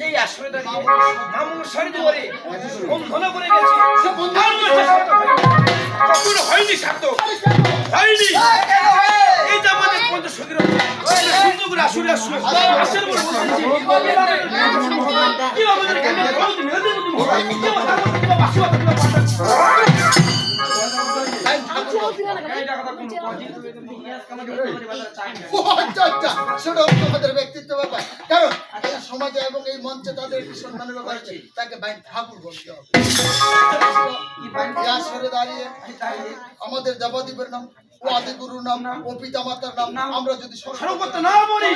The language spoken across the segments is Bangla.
এই আসরে দাঁড়িয়ে মামুন শাড়ি ধরে বন্ধনা করে গেছি সে বন্ধন কখনো হয়নি সার্থক হয়নি এই যে আমাদের পঞ্চশীর সুন্দর করে আসরে আসরে আসের বলে বলতেছি কি আমাদের কেন সেটা তোমাদের ব্যক্তিত্ব ব্যাপার কারণ এই সমাজে এবং এই মঞ্চে তাদের একটি সম্মানের ব্যাপার আছে তাকে বাইন ঠাকুর বলতে হবে আসরে দাঁড়িয়ে আমাদের দেবদ্বীপের নাম ও আদিগুরুর নাম ও পিতা মাতার নাম আমরা যদি সর্বত্র না বলি।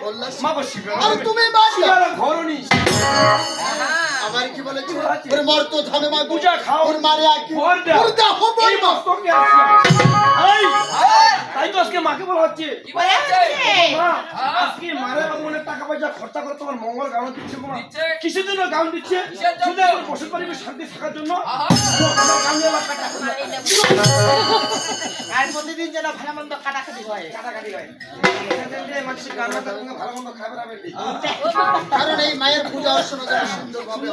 বললো- মা গো আরে তুমি মাগো শিবার ঘরণী আবার কি বলেছে? কি? ওরে মর তো ধামে মাগো পূজা খাও। ওর মারে আকি ঘর দাও। ওর এই মস্তকে আসছে এই তাই তো আজকে মাকে বলা হচ্ছে। মা, আজকে মায়ের মনে টাকা পয়সা খরচা করে তোমার মঙ্গল গাউন দিচ্ছে গো মা। কিসের জন্য গাউন দিচ্ছে? শুধু আমার বসত বাড়িতে শান্তি থাকার জন্য? আমার গাউন দেওয়া টাকা আর প্রতিদিন যেন ভালো মন্দ কাটাকাটি হয়। কাটাকাটি হয়। মানুষের গান না ভালো মন্দ খাবে না বেশি কারণ এই মায়ের পূজা অর্চনা যেন সুন্দরভাবে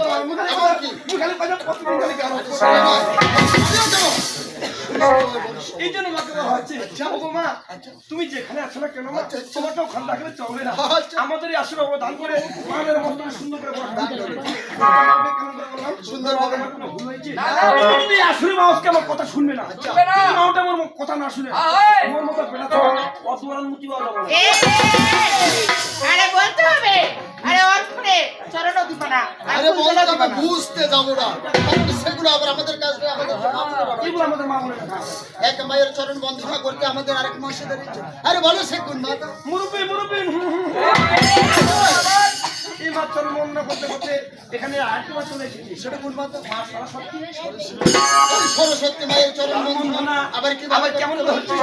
এই জন্য মাকে তুমি যেখানে আছো না কেন মা তোমাকেও খান রাখলে চলবে না। আমাদের আশীর্বাদ দান করে সুন্দর সুন্দর তুমি আসলে মা আজকে আমার কথা শুনবে না মাওটা আমার কথা না শুনে হবে আরে চরণ। বুঝতে যাব না সেগুলো আবার আমাদের কাছে আমাদের। এগুলো আমাদের মা এক মায়ের চরণ বন্ধনা করতে আমাদের আরেক ইচ্ছে আরে বলো সে কোন মাতা মুরব্বী মুরব্বী এই মাত্র মন করতে করতে এখানে আরেকটি মাত্র চলে এসেছি। সেটা কোন মাতা মা সরস্বতী। সরস্বতী মায়ের চরণ বন্ধনা। আবার কি আবার কেমন হচ্ছে?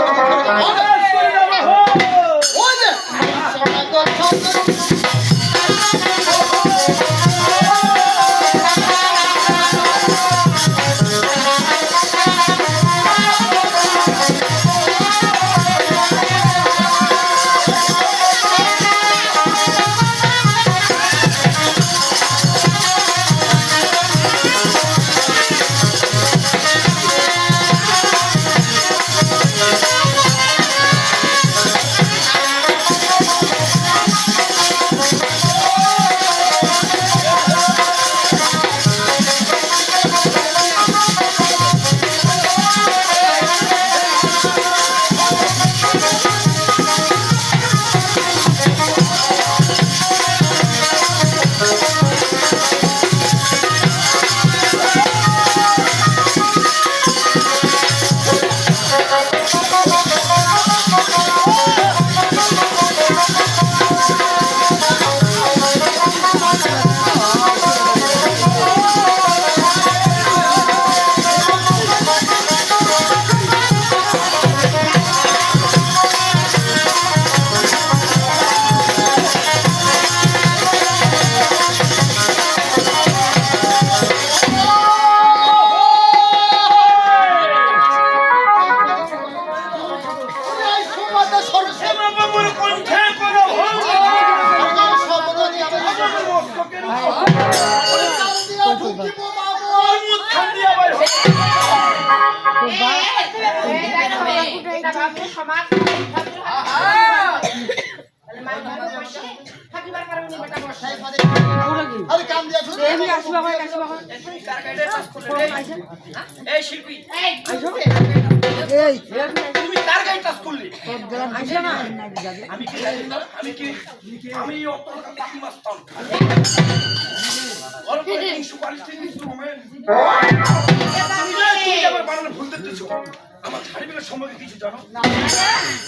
আমার ছাড়িবের সম্পর্কে কিছু জানো?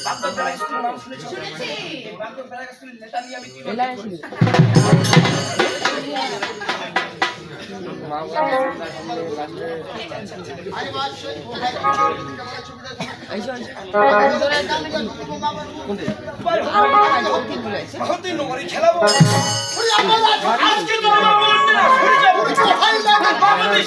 বাগদাদ বেড়া স্কুলের নাম শুনেছি। বাগদাদ বেড়া স্কুলের নেতা নিয়ে আমি কি আরে বাদ সই এই হতে নগরে খেলাবো আজকে তো বাংলাদেশ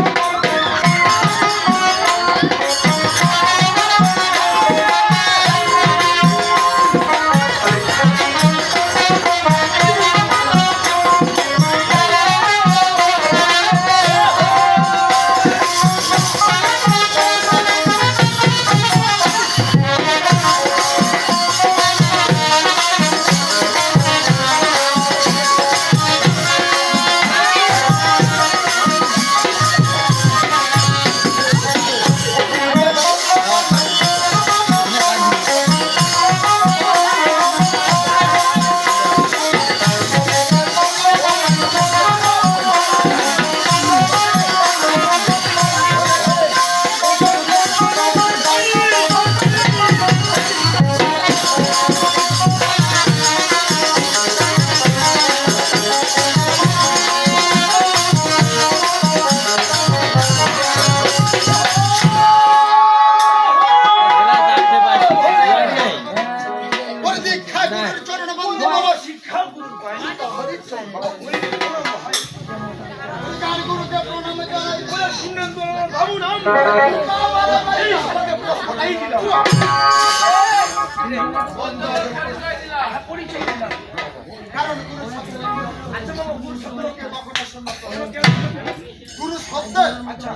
গুরু শব্দের আচ্ছা।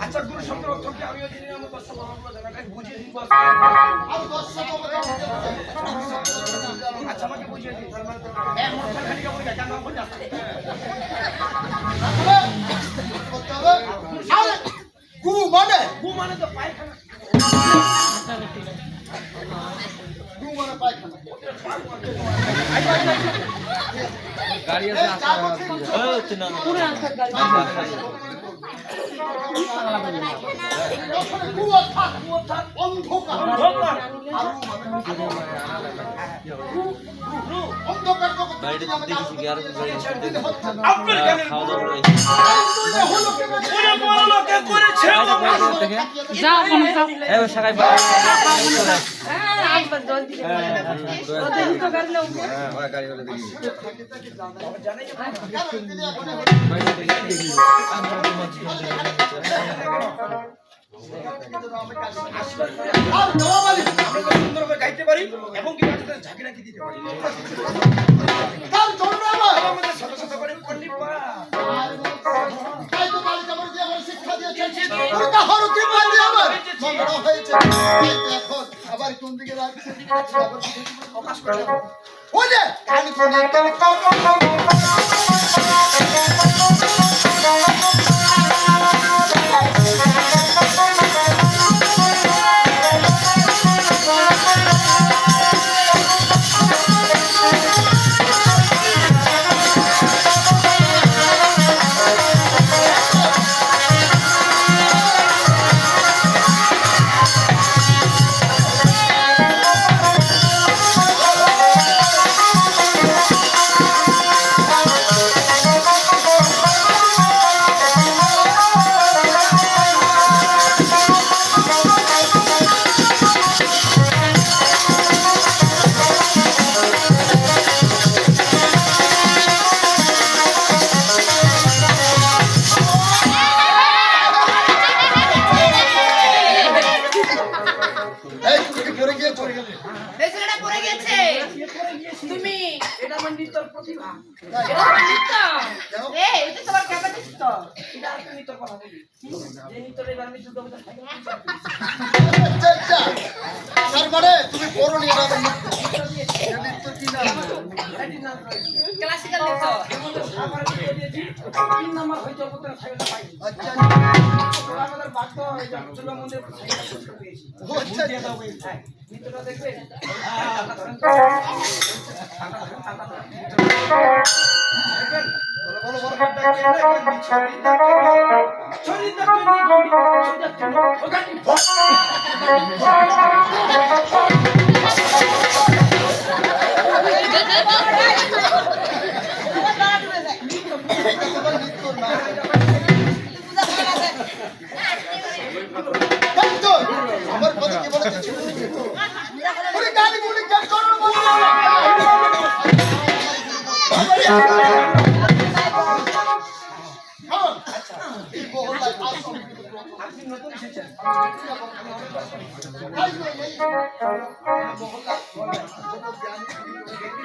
আচ্ছা গুরু শব্দের অর্থ কি আমার আমি। আচ্ছা বুঝিয়ে দিন গুরু মানে মানে পায়খানা গুরু মানে পায়খানা গাড়ি আছে মানে। যাও সুন্দর গাইতে পারি এবং কি বাচ্চাদের ঝাঁকিরা কি দিতে পারি ওটা কি বললি আমার। ঝগড়া হয়েছে এখন আবার কোন দিকে আবার দিকে প্রকাশ করে ওলে কান কোন মানে তুমি বড় নিয়ে ক্লাসিক্যাল দিয়েছি তিন নাম্বার হয়তো কোথাও সাইকেল পাইনি আচ্ছা ওরা আমাদের বাধ্য হয়ে যায় চলো মন্দির সাইকেল করতে পেয়েছি আচ্ছা দিয়ে দাও হ্যাঁ নিত্যটা দেখবে বলো বলো বলো নৃত্য না তাই তো আমার কথা কি আপনি নতুন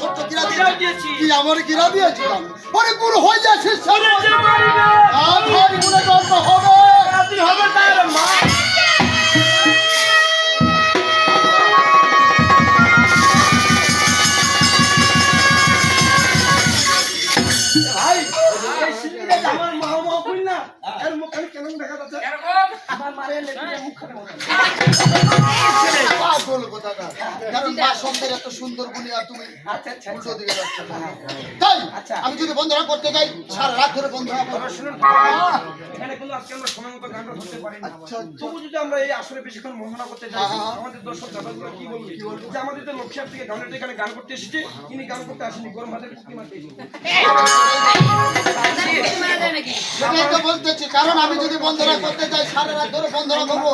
ছোট্ট কিরা দিয়েছি কি আমার কিরা দিয়েছিলাম গুরু হয়ে যায় শিষ্য ওরে যে মারিবে আর ভাই গুণে জন্ম হবে হবে কারণ। আমি যদি বন্ধনা করতে সারা রাত ধরে। তবু যদি আমরা এই আসরে বেশিক্ষণ বন্ধনা করতে যাই। আমাদের দর্শক কি বলবে যে আমাদের তো থেকে গানের এখানে গান করতে এসেছে তিনি গান করতে আসেনি গরম ভাতের কুকি বলতেছি কারণ আমি যদি করতে যাই সারা রাত ধরে বন্ধনা করব।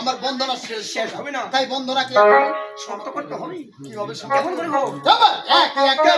আমার বন্ধনা শেষ শেষ হবে না। তাই বন্ধনা কি শর্ত করতে হবে। কি হবে কেমন করে হোক এক একে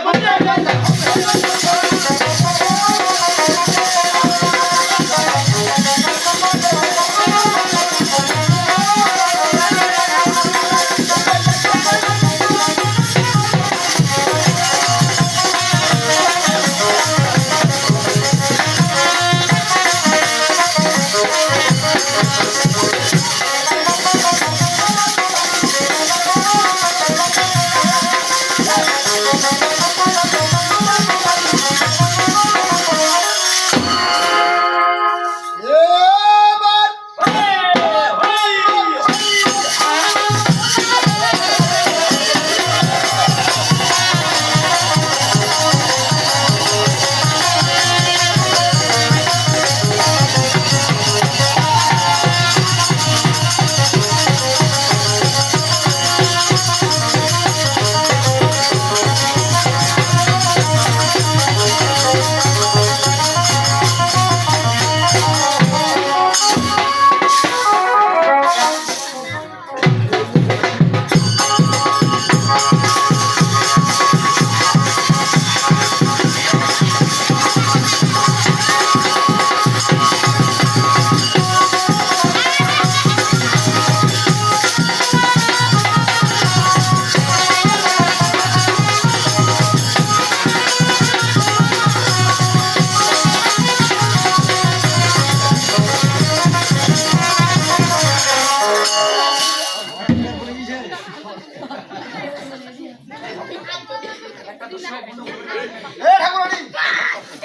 এ ঠাকুরানী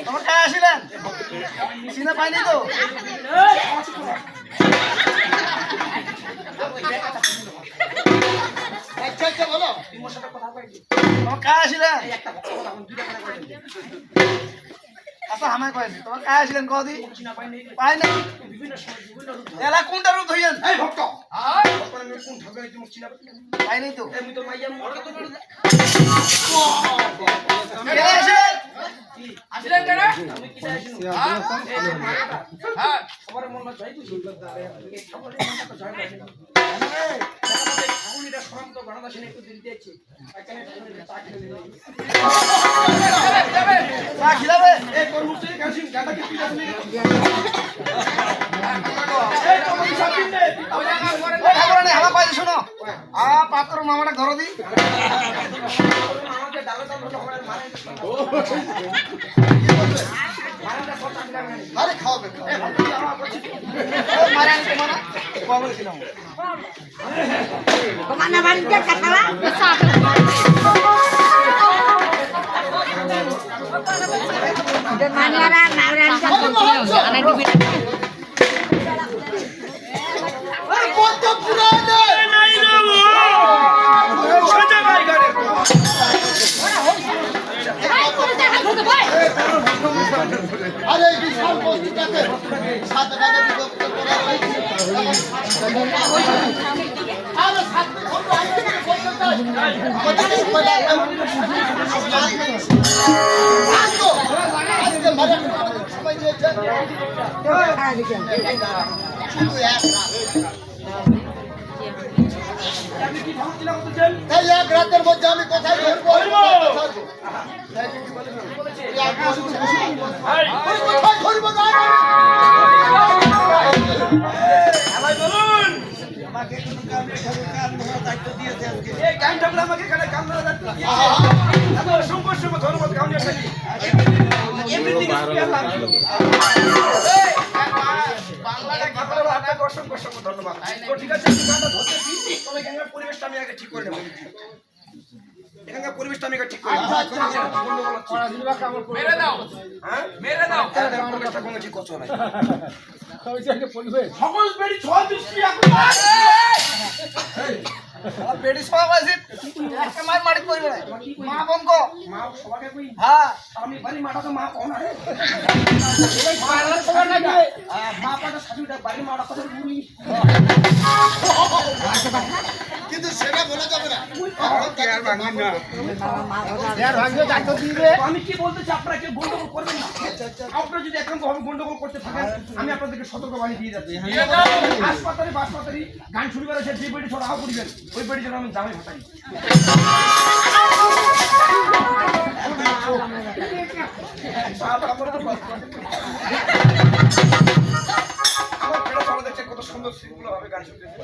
আমার কাছে আসিলেন? চিনে পাইনি তো? আচ্ছা আচ্ছা বলো। তোমার কাছে আসিলেন? আচ্ছা আমায় কয়েছি তোমার কাছে আসিলেন কদি পাই না এলা কোনটা রূপ ধইয়েন এই ভক্ত। পাই নাই। তো। আসিলেন কেন চাই? হ্যাঁ? সবার মন না। এই, দেখা যাচ্ছে ঠাকুরিটা সরান্ত বাংলাদেশে একটু দিন দিয়েছে। এখানে ঠাকুরিটা চা খেলে দিল। চা খিলাবে এই তোর মুখ থেকে কাশিম, গাঁদা কি পিঠা শুনে এই তোর মুখ সাপিন দে, ওই জায়গা করে ও ঠাকুরানী হালা মারাটা কত টাকা লাগে? আরে খাওয়াবে খাওয়াবে মানা সোজা গাই গাড়ি। আরে বিশাল বস্তুটাকে সাথে ভাগে বিভক্ত করা হয়েছে আরে সাথে ছোট আগে বলতে চাই আমাদের কয়লা আজকে মারা সময় দিয়েছে শুধু এক। তাই এক রাতের মধ্যে আমি কোথায় ধরবো কোথায় ধরবো না ধন্যবাদ অসংখ্য অসংখ্য ধন্যবাদ। তো ঠিক আছে। তবে এখানকার পরিবেশটা আমি আগে ঠিক করে নেব। এখানকার পরিবেশটা আমি ঠিক করে আচ্ছা, আচ্ছা, আচ্ছা। মেরে দাও হ্যাঁ? মেরে দাও পরিবেশটা কোনো ঠিক করছ না। সকল বেড়ি ছ দৃষ্টি এখন বেডি সব আছে একটা মার মারি করবে না। মা কই, হ্যাঁ। আমি বাড়ি মাটা মা কও না রে। পাড়ার সবার নাকি মা পাটা শাশুড়িটা বাড়ি মাটা কথা বলি। কিন্তু সেটা বলা যাবে না তো আমি কি বলতে চাই আপনারা কেউ গন্ডগোল করবেন না। আপনারা যদি একান্ত ভাবে গন্ডগোল করতে থাকেন আমি আপনাদেরকে সতর্ক বাণী দিয়ে যাচ্ছি হাসপাতালে হাসপাতালে গান শুরু করেছে যে বেড়ি ছোড়া করিবেন ওই বেড়ি যেন আমি জামাই ভাতাই আমার সুন্দর শৃঙ্খলা ভাবে গান শুনতেছে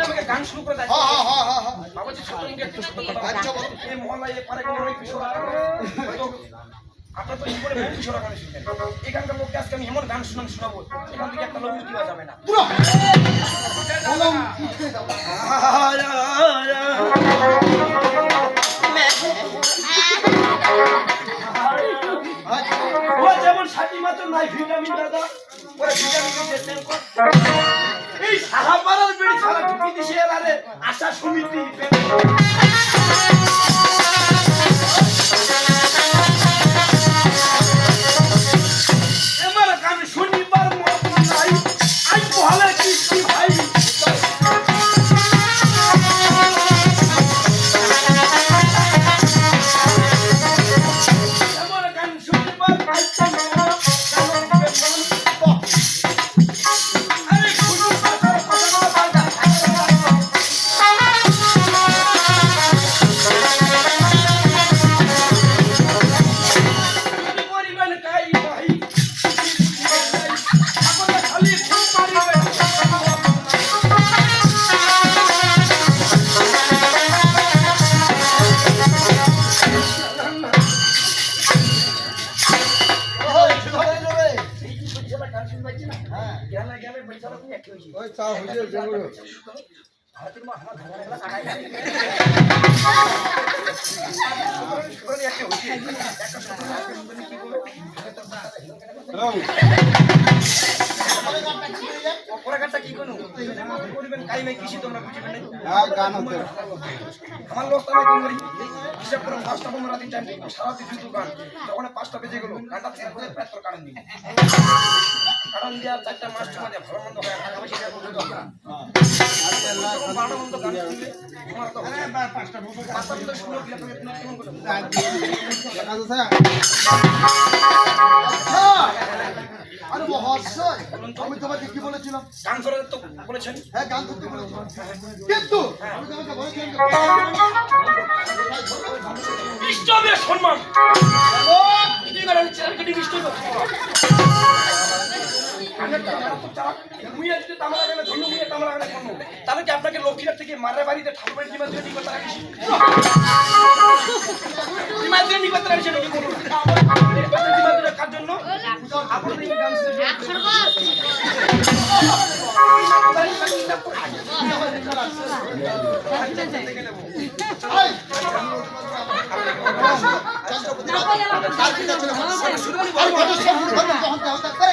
আমাকে গান শুরু করে দেন। হ্যাঁ হ্যাঁ হ্যাঁ হ্যাঁ হ্যাঁ। ছোট একটু ছোট কথা এই মহল্লায় পারে কিশোর আপনার তো জীবনে বহু কিশোর গান শুনছেন এখানকার লোককে আজকে আমি এমন গান শুনাম শোনাবো এখান থেকে একটা লোক দেওয়া যাবে না। যেমন সাথী মাত্র নাই ভিটামিন দাদা ওরা ভিটামিন দিতেছেন এই সাহাপাড়ার বেড়ি ছাড়া ঢুকি দিছে আরে আশা সমিতি। চা হইছে যেগুলো সুতরাং করিবেন কাই নাই কিসি তোমরা বুঝিবেন নাই হ্যাঁ গান হচ্ছে আমার লোক তারা কোন করি হিসাব করে পাঁচটা পনেরো দিন টাইম সারা দিন শুধু গান। তখন পাঁচটা বেজে গেল। গানটা শেষ করে প্রায় তোর কারণ দিন কারণ দিয়া চারটা মাস তোমাদের ভালো মন্দ হয় টাকা পয়সা দেওয়ার কোনো দরকার না। বারোটা মন্দ গান শুনলে তোমার তো পাঁচটা পাঁচটা মন্দ শুনলে গেলে তুমি কেমন করবে? দেখা যাচ্ছে আরে মহাশয় আমি তোমাকে কি বলেছিলাম? গান করে তো বলেছেন। হ্যাঁ গান করতে বলেছিলাম। কিন্তু আমি তোমাকে বলেছিলাম সম্মান। ছেলেকে তাহলে কি আপনাকে লক্ষ্মীরা থেকে মারের বাড়িতে ঠাকুর বাড়ি নিমন্ত্রণ নিয়ে করতে রাখিস নিমন্ত্রণ নিয়ে করতে রাখিস নাকি বলুন নিমন্ত্রণ কার জন্য আপনাদের এই মহাশয়। আর ধর্ম গ্রহণ করতে করে।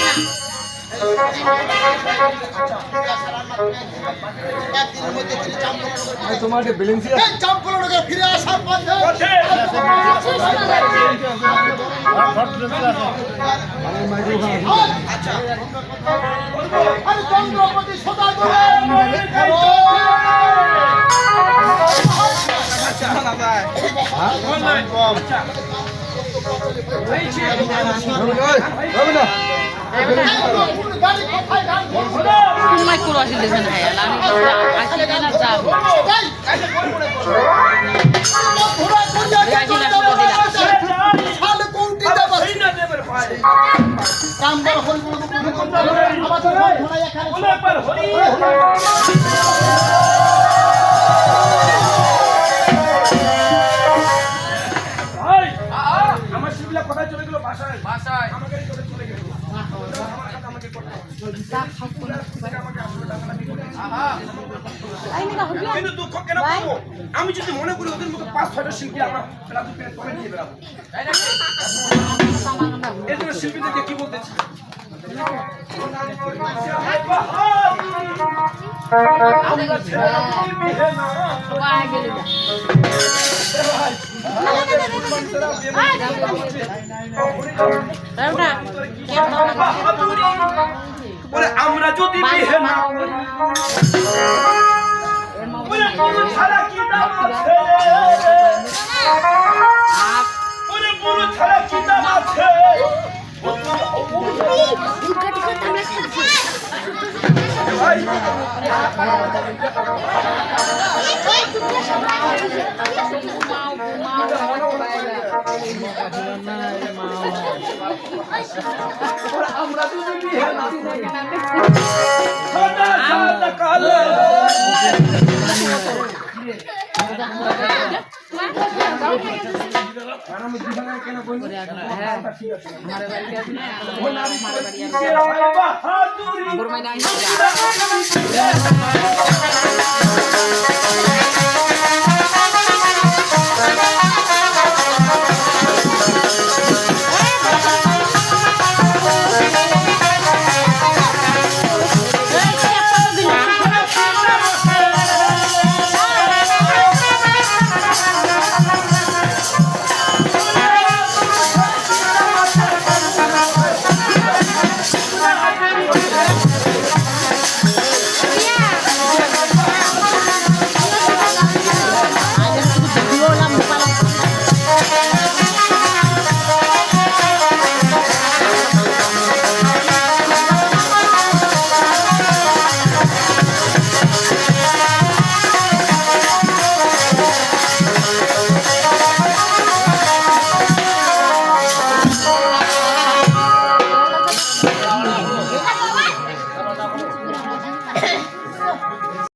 তোমার যে ব্যালেন্স ফিরে আসার পথে। আচ্ছা। আমি চন্দ্রপতি গাড়ি গান করে না যাব আমাদের এখানে আমার শিবিলা কোথায় চলে গেল? বাসায়। বাসায়। আমাকে চলে চলে গেল আমাকে করতে হবে। কিন্তু দুঃখ কেন পাবো আমি যদি মনে করি ওদের মতো পাঁচ ছয়টা শিল্পী আমরা নিয়ে বেড়াবো। জন্য শিল্পীদেরকে কি বলতেছি বলে আমরা যদি বিয়ে না করি বলে পুরো ছাড়া কি দাম আছে? বলে পুরো ছাড়া কি দাম আছে? ভাই আমরা দুজন বিয়ে